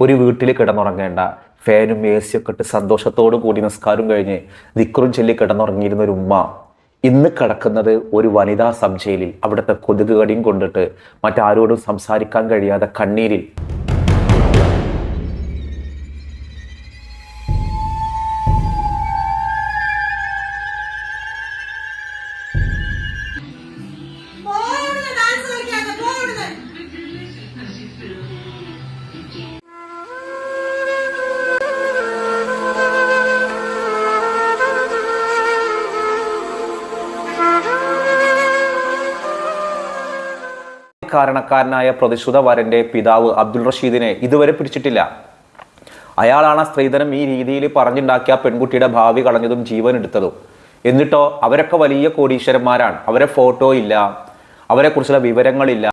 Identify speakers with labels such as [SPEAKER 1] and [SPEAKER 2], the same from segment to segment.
[SPEAKER 1] ഒരു വീട്ടിൽ കിടന്നുറങ്ങേണ്ട. ഫാനും എ സി ഒക്കെ ഇട്ട് സന്തോഷത്തോടു കൂടി നിസ്കാരം കഴിഞ്ഞ് ദിക്റും ചൊല്ലി കിടന്നുറങ്ങിയിരുന്ന ഒരു ഉമ്മ ഇന്ന് കിടക്കുന്നത് ഒരു വനിതാ സംശയിലിൽ. അവിടുത്തെ കൊതുക് കടിയും കൊണ്ടിട്ട് മറ്റാരോടും സംസാരിക്കാൻ കഴിയാതെ കണ്ണീരിൽ. കാരണക്കാരനായ പ്രതിശ്രുത വരന്റെ പിതാവ് അബ്ദുൾ റഷീദിനെ ഇതുവരെ പിടിച്ചിട്ടില്ല. അയാളാണ് സ്ത്രീധനം ഈ രീതിയിൽ പറഞ്ഞുണ്ടാക്കിയ പെൺകുട്ടിയുടെ ഭാവി കളഞ്ഞതും ജീവൻ എടുത്തതും. എന്നിട്ടോ അവരൊക്കെ വലിയ കോടീശ്വരന്മാരാണ്. അവരെ ഫോട്ടോ ഇല്ല. അവരെക്കുറിച്ചുള്ള വിവരങ്ങളില്ല.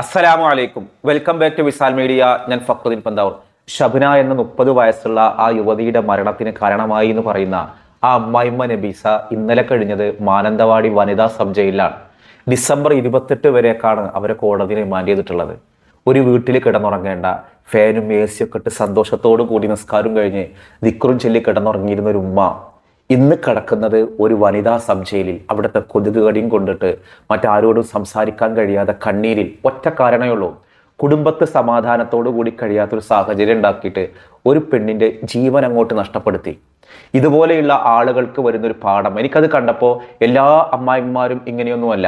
[SPEAKER 1] അസ്സലാമു അലൈക്കും. Welcome back to Visal media ഞാൻ ഫക്രുദ്ദീൻ പന്താവൂർ. ഷബ്ന എന്ന മുപ്പത് വയസ്സുള്ള ആ യുവതിയുടെ മരണത്തിന് കാരണമായി എന്ന് പറയുന്ന ആ അമ്മായിമ്മ നബീസ ഇന്നലെ കഴിഞ്ഞത് മാനന്തവാടി വനിതാ സബ് ജയിലിലാണ് ഡിസംബർ ഇരുപത്തെട്ട് വരെയൊക്കെയാണ് അവരെ കോടതി റിമാൻഡ് ചെയ്തിട്ടുള്ളത്. ഒരു വീട്ടിൽ കിടന്നുറങ്ങേണ്ട ഫാനും എ സിയൊക്കെ ഇട്ട് സന്തോഷത്തോടു കൂടി നിസ്കാരം കഴിഞ്ഞ് ദിക്റും ചൊല്ലി കിടന്നുറങ്ങിയിരുന്ന ഒരു ഉമ്മ ഇന്ന് കിടക്കുന്നത് ഒരു വനിതാ സംശയിലിൽ അവിടുത്തെ കൊതുക് കടിയും കൊണ്ടിട്ട് മറ്റാരോടും സംസാരിക്കാൻ കഴിയാതെ കണ്ണീരിൽ ഒറ്റ കാരണമേ ഉള്ളൂ. കുടുംബത്ത് സമാധാനത്തോടു കൂടി കഴിയാത്തൊരു സാഹചര്യം ഉണ്ടാക്കിയിട്ട് ഒരു പെണ്ണിന്റെ ജീവൻ അങ്ങോട്ട് നഷ്ടപ്പെടുത്തി. ഇതുപോലെയുള്ള ആളുകൾക്ക് വരുന്നൊരു പാഠം. എനിക്കത് കണ്ടപ്പോൾ എല്ലാ അമ്മായിമാരും ഇങ്ങനെയൊന്നുമല്ല.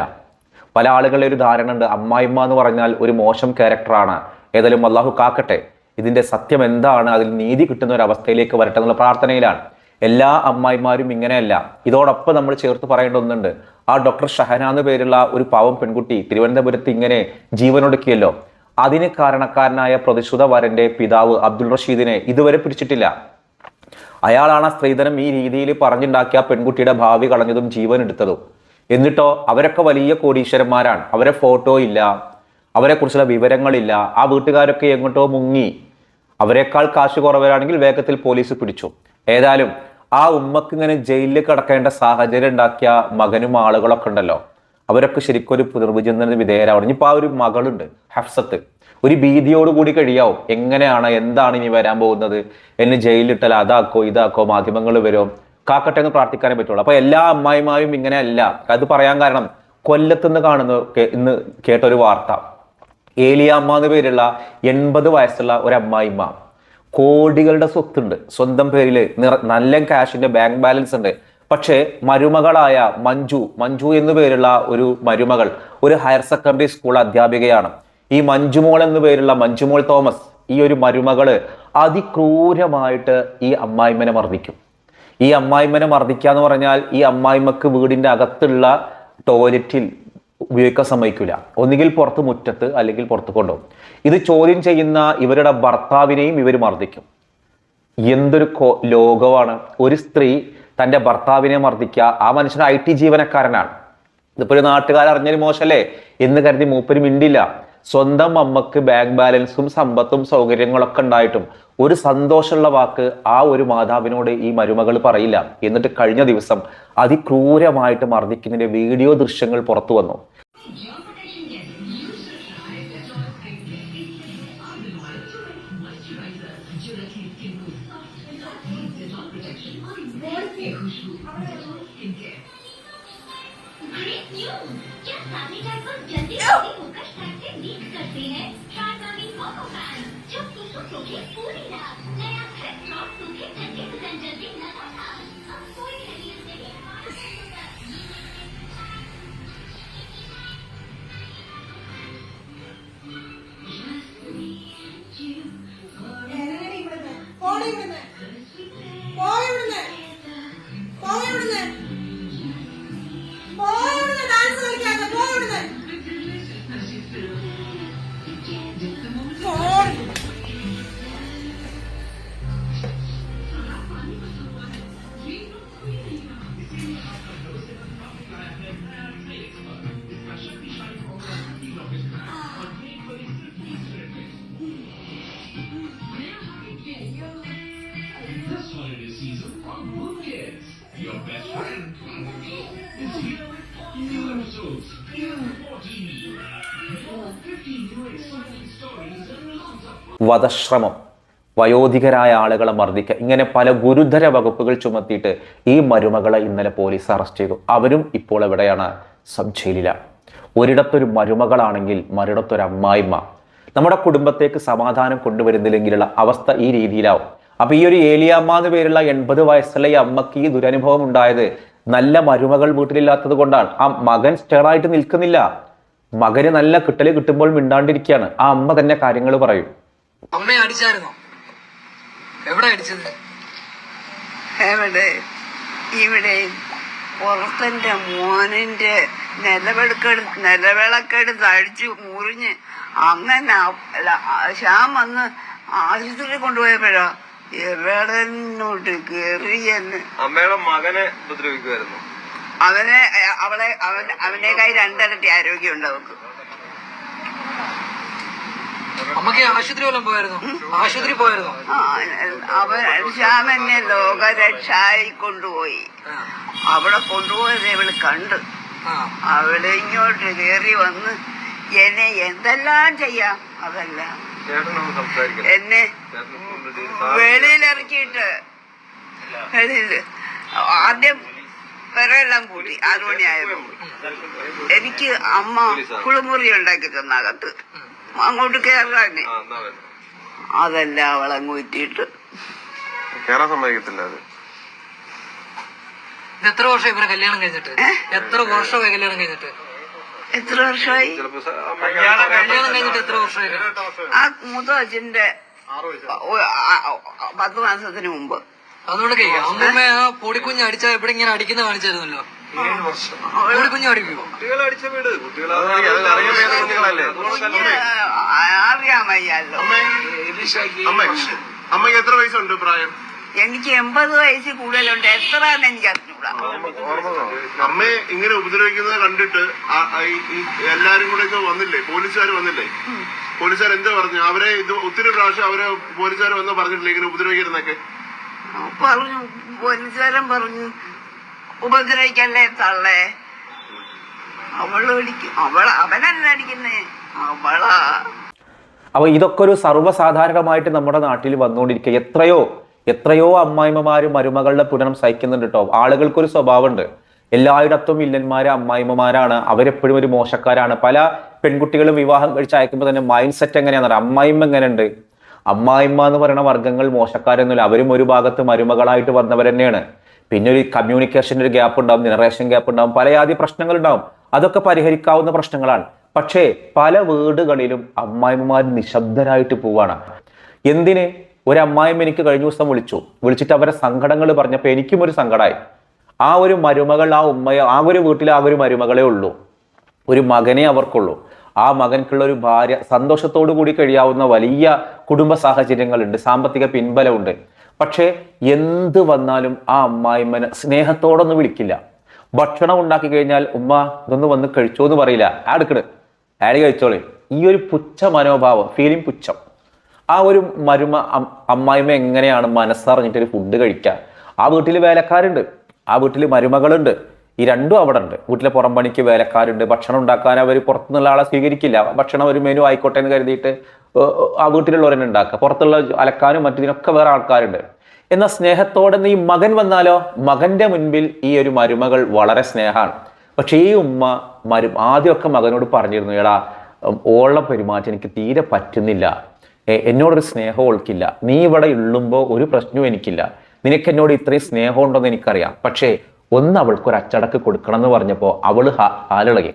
[SPEAKER 1] പല ആളുകളുടെ ഒരു ധാരണ ഉണ്ട്. അമ്മായിമ്മ എന്ന് പറഞ്ഞാൽ ഒരു മോശം ക്യാരക്ടറാണ്. ഏതായാലും അള്ളാഹു കാക്കട്ടെ ഇതിന്റെ സത്യം എന്താണ്? അതിൽ നീതി കിട്ടുന്ന ഒരു അവസ്ഥയിലേക്ക് വരട്ടെ എന്നുള്ള പ്രാർത്ഥനയിലാണ്. എല്ലാ അമ്മായിമാരും ഇങ്ങനെയല്ല. ഇതോടൊപ്പം നമ്മൾ ചേർത്ത് പറയേണ്ട ഒന്നുണ്ട്. ആ ഡോക്ടർ ഷഹന എന്ന് പേരുള്ള ഒരു പാവം പെൺകുട്ടി തിരുവനന്തപുരത്ത് ഇങ്ങനെ ജീവനൊടുക്കിയല്ലോ. അതിന് കാരണക്കാരനായ പ്രതിശ്രുത വരന്റെ പിതാവ് അബ്ദുൾ റഷീദിനെ ഇതുവരെ പിടിച്ചിട്ടില്ല. അയാളാണ് ആ സ്ത്രീധനം ഈ രീതിയിൽ പറഞ്ഞുണ്ടാക്കിയ പെൺകുട്ടിയുടെ ഭാവി കളഞ്ഞതും ജീവൻ എടുത്തതും എന്നിട്ടോ അവരൊക്കെ വലിയ കോടീശ്വരന്മാരാണ്. അവരെ ഫോട്ടോ ഇല്ല. അവരെക്കുറിച്ചുള്ള വിവരങ്ങളില്ല. ആ വീട്ടുകാരൊക്കെ എങ്ങോട്ടോ മുങ്ങി. അവരെക്കാൾ കാശ് കുറവരാണെങ്കിൽ വേഗത്തിൽ പോലീസ് പിടിച്ചു. ഏതായാലും ആ ഉമ്മക്ക് ഇങ്ങനെ ജയിലിൽ കിടക്കേണ്ട സാഹചര്യം ഉണ്ടാക്കിയ മകനും ആളുകളൊക്കെ ഉണ്ടല്ലോ. അവരൊക്കെ ശരിക്കും ഒരു പുനർവിചിന്തന വിധേയരാവണം. ഇനിയിപ്പോൾ ആ ഒരു മകളുണ്ട് ഹഫ്സത്ത്. ഒരു ഭീതിയോട് കൂടി കഴിയാവും? എങ്ങനെയാണ് എന്താണ് ഇനി വരാൻ പോകുന്നത്? എന്നെ ജയിലിലിട്ടാൽ അതാക്കോ ഇതാക്കോ മാധ്യമങ്ങൾ വരും കാക്കട്ടെ എന്ന് പ്രാർത്ഥിക്കാനേ പറ്റുള്ളൂ. അപ്പൊ എല്ലാ അമ്മായിമാരും ഇങ്ങനെ അല്ല അത് പറയാൻ കാരണം കൊല്ലത്തുനിന്ന് കാണുന്ന ഇന്ന് കേട്ട ഒരു വാർത്ത. ഏലിയാമ്മ എന്ന് പേരുള്ള എൺപത് വയസ്സുള്ള ഒരു അമ്മായിമ്മ. കോടികളുടെ സ്വത്തുണ്ട്. സ്വന്തം പേരിൽ നല്ല ക്യാഷിന്റെ ബാങ്ക് ബാലൻസ് ഉണ്ട്. പക്ഷേ മരുമകളായ മഞ്ജു മഞ്ജു എന്നു പേരുള്ള ഒരു മരുമകൾ ഒരു ഹയർ സെക്കൻഡറി സ്കൂൾ അധ്യാപികയാണ്. ഈ മഞ്ജുമോൾ എന്നു പേരുള്ള മഞ്ജുമോൾ തോമസ് ഈ ഒരു മരുമകൾ അതിക്രൂരമായിട്ട് ഈ അമ്മായിമ്മനെ മർദ്ദിക്കും. ഈ അമ്മായിമ്മനെ മർദ്ദിക്കുക എന്ന് പറഞ്ഞാൽ ഈ അമ്മായിമ്മക്ക് വീടിന്റെ അകത്തുള്ള ടോയ്ലറ്റിൽ ഉപയോഗിക്കാൻ സമ്മതിക്കില്ല ഒന്നുകിൽ പുറത്ത് മുറ്റത്ത് അല്ലെങ്കിൽ പുറത്ത് കൊണ്ടുപോകും ഇത് ചോദ്യം ചെയ്യുന്ന ഇവരുടെ ഭർത്താവിനെയും ഇവർ മർദ്ദിക്കും. എന്തൊരു ലോകമാണ്. ഒരു സ്ത്രീ തന്റെ ഭർത്താവിനെ മർദ്ദിക്കുക ആ മനുഷ്യൻ ഐ ടി ജീവനക്കാരനാണ്. ഇതിപ്പോൾ ഒരു നാട്ടുകാർ അറിഞ്ഞൊരു മോശമല്ലേ എന്ന് കരുതി മൂപ്പര് മിണ്ടില്ല. സ്വന്തം അമ്മയ്ക്ക് ബാങ്ക് ബാലൻസും സമ്പത്തും സൗകര്യങ്ങളൊക്കെ ഉണ്ടായിട്ടും ഒരു സന്തോഷമുള്ള വാക്ക് ആ ഒരു മാതാവിനോട് ഈ മരുമകൾ പറയില്ല. എന്നിട്ട് കഴിഞ്ഞ ദിവസം അതിക്രൂരമായിട്ട് മർദ്ദിക്കുന്നതിന്റെ വീഡിയോ ദൃശ്യങ്ങൾ പുറത്തു വന്നു.
[SPEAKER 2] पूरी रात नया है ड्रॉप सूखे
[SPEAKER 3] season from Kids. Your best friend is here. With new episodes new 14. More 50 new exciting stories and lots of
[SPEAKER 1] വധശ്രമം. വയോധികരായ ആളുകളെ മർദ്ദിക്കുക ഇങ്ങനെ പല ഗുരുതര വകുപ്പുകൾ ചുമത്തിയിട്ട് ഈ മരുമകളെ ഇന്നലെ പോലീസ് അറസ്റ്റ് ചെയ്തു. അവരും ഇപ്പോൾ എവിടെയാണ്? സബ് ജയിലിലാണ് ഒരിടത്തൊരു മരുമകളാണെങ്കിൽ മറിടത്തൊരു അമ്മായിമ്മ നമ്മുടെ കുടുംബത്തേക്ക് സമാധാനം കൊണ്ടുവരുന്നില്ലെങ്കിലുള്ള അവസ്ഥ ഈ രീതിയിലാവും. അപ്പൊ ഈ ഒരു ഏലിയാമ്മ എന്ന് പേരുള്ള എൺപത് വയസ്സുള്ള ഈ അമ്മയ്ക്ക് ഈ ദുരനുഭവം ഉണ്ടായത് നല്ല മരുമകൾ വീട്ടിലില്ലാത്തത് കൊണ്ടാണ്. ആ മകൻ സ്റ്റേറായിട്ട് നിൽക്കുന്നില്ല. മകന് നല്ല കിട്ടൽ കിട്ടുമ്പോൾ മിണ്ടാണ്ടിരിക്കുകയാണ്. ആ അമ്മ തന്നെ കാര്യങ്ങൾ പറയും.
[SPEAKER 4] അമ്മയെ അടിച്ചായിരുന്നോ? എവിടെ അടിച്ചത്?
[SPEAKER 5] എവിടെ? ഇവിടെ പുറത്തെന്റെ മോനിന്റെ നിലവിളക്കെടു നിലവിളക്കെടുത്ത് അടിച്ച് മുറിഞ്ഞ് അങ്ങനെ ശ്യാം വന്ന് ആശുപത്രിയിൽ കൊണ്ടുപോയപ്പോഴാ? എവിടെന്നോട്ട് കേറിയെന്ന്
[SPEAKER 6] അമ്മയുടെ മകനെ ഉപദ്രവിക്കുമായിരുന്നു
[SPEAKER 5] അവനെ അവളെ അവൻ കൈ രണ്ടരട്ടി ആരോഗ്യമുണ്ട് അവക്ക്
[SPEAKER 4] അമ്മയ്ക്ക് ആശുപത്രി വല്ലതും പോയായിരുന്നോ? ആശുപത്രി പോയായിരുന്നോ?
[SPEAKER 5] ആ, അവൻ ശ്യാം എന്നെ ലോകരക്ഷായി കൊണ്ടുപോയി.
[SPEAKER 4] അവളെ
[SPEAKER 5] അവിടെ കൊണ്ടുപോയത് ഇവൾ കണ്ട്.
[SPEAKER 4] ആ.
[SPEAKER 5] അവിടെ ഇങ്ങോട്ട് കയറി വന്ന് എന്നെ എന്തെല്ലാം ചെയ്യാം? അതെല്ലാം. എന്നെ വെളിയിലിറക്കിയിട്ട്. വെളിയിൽ ആദ്യം പെരെല്ലാം കൂട്ടി. ആറു മണിയായപ്പോ. എനിക്ക് അമ്മ കുളിമുറി ഉണ്ടാക്കി തന്നകത്ത്. അങ്ങോട്ട് കയറാന്. അതെല്ലാം അവളങ്ങ് ഊറ്റിയിട്ട്.
[SPEAKER 6] കേറാൻ സമ്മതിക്കത്തില്ല അത്.
[SPEAKER 4] എത്ര വർഷം ഇവരെ കല്യാണം കഴിഞ്ഞിട്ട്? എത്ര വർഷമായി കല്യാണം കഴിഞ്ഞിട്ട്?
[SPEAKER 5] എത്ര വർഷമായി?
[SPEAKER 4] കല്യാണം കഴിഞ്ഞിട്ട് എത്ര വർഷമായി?
[SPEAKER 5] ആ മൂത്ത അച്ഛന്റെ പത്ത് മാസത്തിന് മുമ്പ്.
[SPEAKER 4] അതുകൊണ്ട് കൈ അമ്മൂമ്മ ആ പൊടിക്കുഞ്ഞ് അടിച്ച ഇവിടെ ഇങ്ങനെ അടിക്കുന്ന കാണിച്ചായിരുന്നല്ലോ. പൊടിക്കുഞ്ഞ് അടിക്കുമോ
[SPEAKER 6] അറിയാൻ
[SPEAKER 7] അമ്മയ്ക്ക് എത്ര വയസ്സുണ്ട് പ്രായം?
[SPEAKER 5] എനിക്ക് എൺപത് വയസ്സിൽ കൂടുതലുണ്ട്. എത്ര എനിക്ക് അറിഞ്ഞൂടാ.
[SPEAKER 7] അമ്മയെ ഇങ്ങനെ ഉപദ്രവിക്കുന്നത് കണ്ടിട്ട് എല്ലാരും കൂടെ വന്നില്ലേ? പോലീസുകാർ വന്നില്ലേ? പോലീസുകാർ എന്താ പറഞ്ഞു? അവരെ ഇത് ഒത്തിരി പ്രാവശ്യം അവരെ പോലീസുകാർ വന്ന് പറഞ്ഞിട്ടില്ലേ ഇങ്ങനെ ഉപദ്രവിക്കരുന്നൊക്കെ
[SPEAKER 5] പറഞ്ഞു. പോലീസുകാരൻ പറഞ്ഞു ഉപദ്രവിക്കല്ലേ തള്ളേ? അവൾ അടിക്കും അവള അവനല്ല അടിക്കുന്നേ? അവളാ.
[SPEAKER 1] അപ്പൊ ഇതൊക്കെ ഒരു സർവസാധാരണമായിട്ട് നമ്മുടെ നാട്ടിൽ വന്നുകൊണ്ടിരിക്കുക. എത്രയോ എത്രയോ അമ്മായിമ്മമാരും മരുമകളുടെ പുനരം സഹിക്കുന്നുണ്ട് കേട്ടോ. ആളുകൾക്കൊരു സ്വഭാവമുണ്ട്. എല്ലായിടത്തും ഇല്ലന്മാര് അമ്മായിമ്മമാരാണ്. അവരെപ്പോഴും ഒരു മോശക്കാരാണ്. പല പെൺകുട്ടികളും വിവാഹം കഴിച്ച് അയക്കുമ്പോൾ തന്നെ മൈൻഡ് സെറ്റ് എങ്ങനെയാണെന്ന് അമ്മായിമ്മ എങ്ങനെയുണ്ട്? അമ്മായിമ്മ എന്ന് പറയുന്ന വർഗങ്ങൾ മോശക്കാരൊന്നുമില്ല. അവരും ഒരു ഭാഗത്ത് മരുമകളായിട്ട് വന്നവർ തന്നെയാണ്. പിന്നെ ഒരു കമ്മ്യൂണിക്കേഷന്റെ ഒരു ഗ്യാപ്പ് ഉണ്ടാവും ജനറേഷൻ ഗ്യാപ്പ് ഉണ്ടാവും പല ആദ്യ പ്രശ്നങ്ങൾ ഉണ്ടാവും. അതൊക്കെ പരിഹരിക്കാവുന്ന പ്രശ്നങ്ങളാണ്. പക്ഷേ പല വീടുകളിലും അമ്മായിമ്മമാർ നിശബ്ദരായിട്ട് പോവാണ്. എന്തിന്? ഒരു അമ്മായിമ്മ എനിക്ക് കഴിഞ്ഞ ദിവസം വിളിച്ചു. വിളിച്ചിട്ട് അവരെ സങ്കടങ്ങൾ പറഞ്ഞപ്പോൾ എനിക്കും ഒരു സങ്കടമായി ആ ഒരു മരുമകൾ ആ ഉമ്മയെ ആ ഒരു വീട്ടിൽ ആ ഒരു മരുമകളെ ഉള്ളൂ. ഒരു മകനെ അവർക്കുള്ളൂ. ആ മകൻക്കുള്ള ഒരു ഭാര്യ സന്തോഷത്തോടു കൂടി കഴിയാവുന്ന വലിയ കുടുംബ സാഹചര്യങ്ങളുണ്ട് സാമ്പത്തിക പിൻബലമുണ്ട്. പക്ഷേ എന്ത് വന്നാലും ആ അമ്മായിമ്മനെ സ്നേഹത്തോടൊന്നും വിളിക്കില്ല. ഭക്ഷണം ഉണ്ടാക്കി കഴിഞ്ഞാൽ ഉമ്മ ഇതൊന്ന് വന്ന് കഴിച്ചോ എന്ന് പറയില്ല. ആടുക്കട് ആടി കഴിച്ചോളെ. ഈ ഒരു പുച്ഛ മനോഭാവം ഫീലിംഗ് പുച്ഛം. ആ ഒരു മരുമ അമ്മായിമ്മ എങ്ങനെയാണ് മനസ്സറിഞ്ഞിട്ട് ഒരു ഫുഡ് കഴിക്കുക ആ വീട്ടിൽ വേലക്കാരുണ്ട്. ആ വീട്ടിൽ മരുമകളുണ്ട്. ഈ രണ്ടും അവിടെ ഉണ്ട് വീട്ടിലെ പുറം പണിക്ക് വേലക്കാരുണ്ട്. ഭക്ഷണം ഉണ്ടാക്കാൻ അവർ പുറത്തുനിന്നുള്ള ആളെ സ്വീകരിക്കില്ല. ഭക്ഷണം ഒരു മെനു ആയിക്കോട്ടെ എന്ന് കരുതിയിട്ട് ആ വീട്ടിലുള്ളവരെന്നെ ഉണ്ടാക്കുക. പുറത്തുള്ള അലക്കാനും മറ്റതിനൊക്കെ വേറെ ആൾക്കാരുണ്ട്. എന്നാൽ സ്നേഹത്തോടെ ഈ മകൻ വന്നാലോ? മകന്റെ മുൻപിൽ ഈ ഒരു മരുമകൾ വളരെ സ്നേഹമാണ്. പക്ഷേ ഈ ഉമ്മ മരു ആദ്യമൊക്കെ മകനോട് പറഞ്ഞിരുന്നു എടാ ഓള പെരുമാറ്റം എനിക്ക് തീരെ പറ്റുന്നില്ല. എന്നോടൊരു സ്നേഹം ഓൾക്കില്ല. നീ ഇവിടെ ഉള്ളുമ്പോൾ ഒരു പ്രശ്നവും എനിക്കില്ല. നിനക്ക് എന്നോട് ഇത്രയും സ്നേഹം ഉണ്ടെന്ന് എനിക്കറിയാം. പക്ഷേ ഒന്ന് അവൾക്ക് ഒരു അച്ചടക്ക് കൊടുക്കണം എന്ന് പറഞ്ഞപ്പോൾ അവൾ ഹാലിളകി.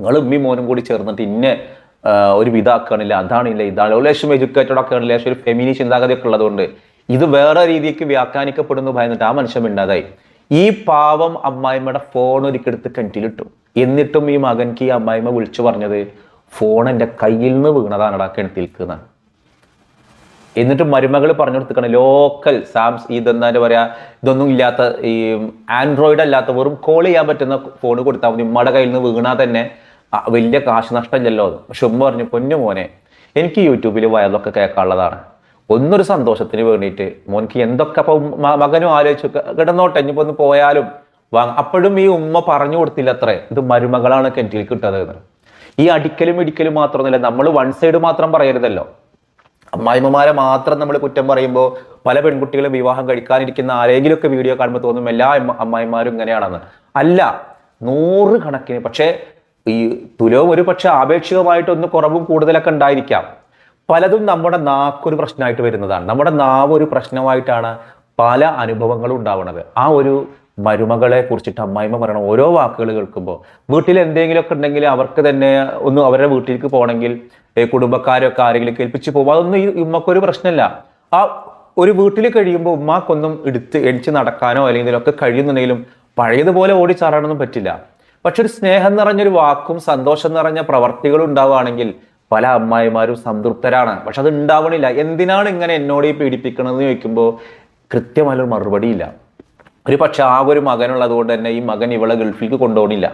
[SPEAKER 1] നിങ്ങൾ ഉമ്മി മോനും കൂടി ചേർന്നിട്ട് ഇന്നെ ഒരു വിധാക്കണില്ല. അതാണില്ല ഇതാണ്. ഒരു ലേശം എഡ്യൂക്കേറ്റഡ് ഒക്കെ ആണ് ഒരു ഫെമിനി ചിന്താഗതിയൊക്കെ ഉള്ളതുകൊണ്ട്. ഇത് വേറെ രീതിക്ക് വ്യാഖ്യാനിക്കപ്പെടുന്നു ഭയന്നിട്ട് ആ മനുഷ്യൻ മിണ്ടാതായി. ഈ പാവം അമ്മായിമ്മയുടെ ഫോൺ ഒരിക്കടുത്ത് കിണറ്റിലിട്ടു. എന്നിട്ടും ഈ മകൻക്ക് ഈ അമ്മായിമ്മ വിളിച്ചു പറഞ്ഞത് ഫോൺ എന്റെ കയ്യിൽ നിന്ന് വീണതാണടാ കിണറ്റിൽക്കുന്നാണ് എന്നിട്ട് മരുമകൾ പറഞ്ഞു കൊടുത്തിക്കണം ലോക്കൽ സാംസ് ഇതെന്താ പറയാ ഇതൊന്നും ഇല്ലാത്ത ഈ ആൻഡ്രോയിഡ് അല്ലാത്ത വെറും കോൾ ചെയ്യാൻ പറ്റുന്ന ഫോൺ കൊടുത്താൽ മതി ഉമ്മയുടെ കയ്യിൽ നിന്ന് വീണാൽ തന്നെ വലിയ കാശ് നഷ്ടമില്ലല്ലോ. പക്ഷെ ഉമ്മ പറഞ്ഞു പൊന്നു മോനെ എനിക്ക് യൂട്യൂബിൽ വയലൊക്കെ കേൾക്കാനുള്ളതാണ്. ഒന്നൊരു സന്തോഷത്തിന് വേണ്ടിയിട്ട് മോനിക്ക് എന്തൊക്കെ അപ്പം മകനും ആലോചിച്ചു "ക- കിടന്നോട്ടെ ഇനിയിപ്പോൾ ഒന്ന് പോയാലും വാങ്ങ. അപ്പോഴും ഈ ഉമ്മ പറഞ്ഞു കൊടുത്തില്ല അത്രേ ഇത് മരുമകളാണ് കിണറ്റിൽ കിട്ടാതെ ഈ അടിക്കലും ഇടിക്കലും മാത്രമൊന്നുമില്ല നമ്മൾ വൺ സൈഡ് മാത്രം പറയരുതല്ലോ. അമ്മായിമ്മമാരെ മാത്രം നമ്മൾ കുറ്റം പറയുമ്പോൾ പല പെൺകുട്ടികളും വിവാഹം കഴിക്കാനിരിക്കുന്ന ആരെങ്കിലുമൊക്കെ വീഡിയോ കാണുമ്പോൾ തോന്നും എല്ലാ അമ്മ- അമ്മായിമാരും ഇങ്ങനെയാണെന്ന്. അല്ല നൂറ് കണക്കിന് പക്ഷേ ഈ തുലവും ഒരു പക്ഷെ ആപേക്ഷികമായിട്ട് ഒന്ന് കുറവും കൂടുതലൊക്കെ ഉണ്ടായിരിക്കാം. പലതും നമ്മുടെ നാക്കൊരു പ്രശ്നമായിട്ട് വരുന്നതാണ്. നമ്മുടെ നാവ് ഒരു പ്രശ്നമായിട്ടാണ് പല അനുഭവങ്ങളും ഉണ്ടാവുന്നത് ആ ഒരു മരുമകളെ കുറിച്ചിട്ട് അമ്മായിമ്മ പറയണം ഓരോ വാക്കുകൾ കേൾക്കുമ്പോൾ വീട്ടിൽ എന്തെങ്കിലുമൊക്കെ ഉണ്ടെങ്കിൽ അവർക്ക് തന്നെ ഒന്ന് അവരുടെ വീട്ടിലേക്ക് പോകണമെങ്കിൽ കുടുംബക്കാരൊക്കെ ആരെങ്കിലും കേൾപ്പിച്ച് പോകും. അതൊന്നും ഈ ഉമ്മക്കൊരു പ്രശ്നമല്ല. ആ ഒരു വീട്ടിൽ കഴിയുമ്പോൾ ഉമ്മാക്കൊന്നും എടുത്ത് എണിച്ച് നടക്കാനോ അല്ലെങ്കിൽ ഇതിലൊക്കെ കഴിയുന്നുണ്ടെങ്കിലും പഴയതുപോലെ ഓടി പറ്റില്ല. പക്ഷെ ഒരു സ്നേഹം നിറഞ്ഞൊരു വാക്കും സന്തോഷം നിറഞ്ഞ പ്രവർത്തികളും ഉണ്ടാവുകയാണെങ്കിൽ പല അമ്മായിമാരും സംതൃപ്തരാണ്. പക്ഷെ അത് ഉണ്ടാവണില്ല. എന്തിനാണ് ഇങ്ങനെ എന്നോട് ഈ പീഡിപ്പിക്കണമെന്ന് ചോദിക്കുമ്പോൾ കൃത്യമായൊരു മറുപടിയില്ല. ഒരു പക്ഷെ ആ ഒരു മകനുള്ളത് കൊണ്ട് തന്നെ ഈ മകൻ ഇവളെ ഗൾഫിലേക്ക് കൊണ്ടുപോകണില്ല.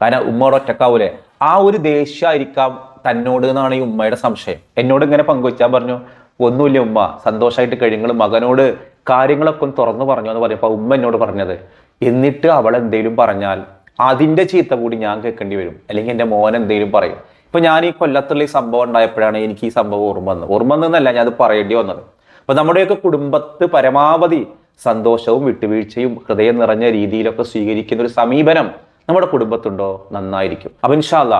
[SPEAKER 1] കാരണം ഉമ്മയോട് ഒറ്റക്കാവൂലെ? ആ ഒരു ദേഷ്യമായിരിക്കാം തന്നോട് എന്നാണ് ഈ ഉമ്മയുടെ സംശയം. എന്നോട് ഇങ്ങനെ പങ്കുവെച്ചാൽ പറഞ്ഞു ഒന്നുമില്ല ഉമ്മ സന്തോഷമായിട്ട് കഴിയുങ്ങൾ മകനോട് കാര്യങ്ങളൊക്കെ ഒന്ന് തുറന്നു പറഞ്ഞു എന്ന് പറഞ്ഞപ്പോൾ ഉമ്മ എന്നോട് പറഞ്ഞത് എന്നിട്ട് അവൾ എന്തെങ്കിലും പറഞ്ഞാൽ അതിന്റെ ചീത്ത കൂടി ഞാൻ കേൾക്കേണ്ടി വരും. അല്ലെങ്കിൽ എന്റെ മോൻ എന്തെങ്കിലും പറയും. ഇപ്പം ഞാൻ ഈ കൊല്ലത്തുള്ള ഈ സംഭവം ഉണ്ടായപ്പോഴാണ് എനിക്ക് ഈ സംഭവം ഓർമ്മ വന്നത്. ഓർമ്മ വന്നതല്ല ഞാൻ അത് പറയേണ്ടി വന്നത്. അപ്പം നമ്മുടെയൊക്കെ കുടുംബത്ത് പരമാവധി സന്തോഷവും വിട്ടുവീഴ്ചയും ഹൃദയം നിറഞ്ഞ രീതിയിലൊക്കെ സ്വീകരിക്കുന്ന ഒരു സമീപനം നമ്മുടെ കുടുംബത്തുണ്ടോ? നന്നായിരിക്കും. അപ്പം ഇൻഷാല്ല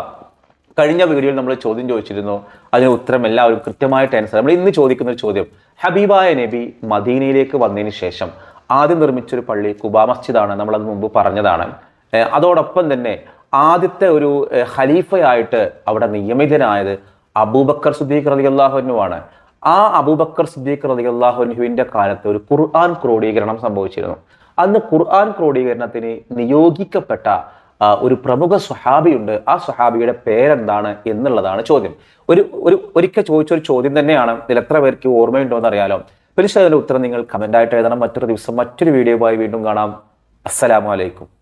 [SPEAKER 1] കഴിഞ്ഞ വീഡിയോയിൽ നമ്മൾ ചോദ്യം ചോദിച്ചിരുന്നു. അതിന് ഉത്തരം എല്ലാവരും കൃത്യമായിട്ട് ആൻസർ നമ്മൾ ഇന്ന് ചോദിക്കുന്ന ഒരു ചോദ്യം ഹബീബായ നബി മദീനയിലേക്ക് വന്നതിന് ശേഷം ആദ്യം നിർമ്മിച്ചൊരു പള്ളി കുബാ മസ്ജിദാണ് നമ്മളത് മുമ്പ് പറഞ്ഞതാണ്. അതോടൊപ്പം തന്നെ ആദ്യത്തെ ഒരു ഖലീഫയായിട്ട് അവിടെ നിയമിതനായത് അബൂബക്കർ സുദ്ദീഖ് റലി അള്ളാഹുനുവാണ് ആ അബൂബക്കർ സിദ്ദീഖ് റതി അള്ളാഹുഹുവിന്റെ കാലത്ത് ഒരു ഖുർആൻ ക്രോഡീകരണം സംഭവിച്ചിരുന്നു. അന്ന് ഖുർആൻ ക്രോഡീകരണത്തിന് നിയോഗിക്കപ്പെട്ട ഒരു പ്രമുഖ സ്വഹാബിയുണ്ട്. ആ സ്വഹാബിയുടെ പേരെന്താണ് എന്നുള്ളതാണ് ചോദ്യം. ഒരു ഒരു ഒരിക്കൽ ചോദിച്ച ഒരു ചോദ്യം തന്നെയാണ്. ഇതിൽ എത്ര പേർക്ക് ഓർമ്മയുണ്ടോ എന്ന് അറിയാലോ തീർച്ചയായും അതിന്റെ ഉത്തരം നിങ്ങൾ കമന്റ് ആയിട്ട് എഴുതണം. മറ്റൊരു ദിവസം മറ്റൊരു വീഡിയോയുമായി വീണ്ടും കാണാം. അസ്സലാമു അലൈക്കും.